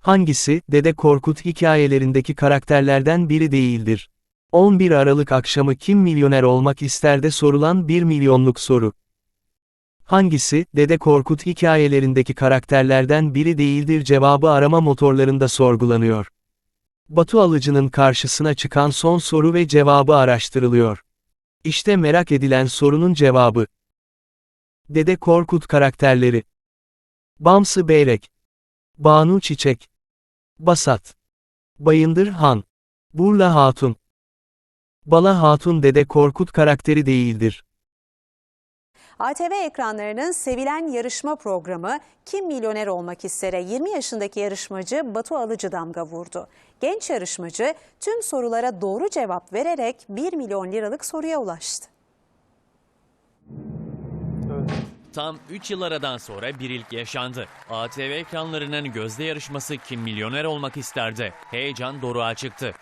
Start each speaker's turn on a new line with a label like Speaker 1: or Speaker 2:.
Speaker 1: Hangisi, Dede Korkut hikayelerindeki karakterlerden biri değildir? 11 Aralık akşamı kim milyoner olmak ister de sorulan 1 milyonluk soru. Hangisi, Dede Korkut hikayelerindeki karakterlerden biri değildir cevabı arama motorlarında sorgulanıyor. Batu Alıcı'nın karşısına çıkan son soru ve cevabı araştırılıyor. İşte merak edilen sorunun cevabı. Dede Korkut karakterleri. Bamsı Beyrek. Banu Çiçek. Basat. Bayındır Han. Burla Hatun. Bala Hatun Dede Korkut karakteri değildir.
Speaker 2: ATV ekranlarının sevilen yarışma programı Kim Milyoner Olmak İster'e 20 yaşındaki yarışmacı Batu Alıcı damga vurdu. Genç yarışmacı tüm sorulara doğru cevap vererek 1 milyon liralık soruya ulaştı.
Speaker 3: Tam 3 yıl aradan sonra bir ilk yaşandı. ATV ekranlarının gözde yarışması Kim Milyoner Olmak isterdi. Heyecan doruğa çıktı.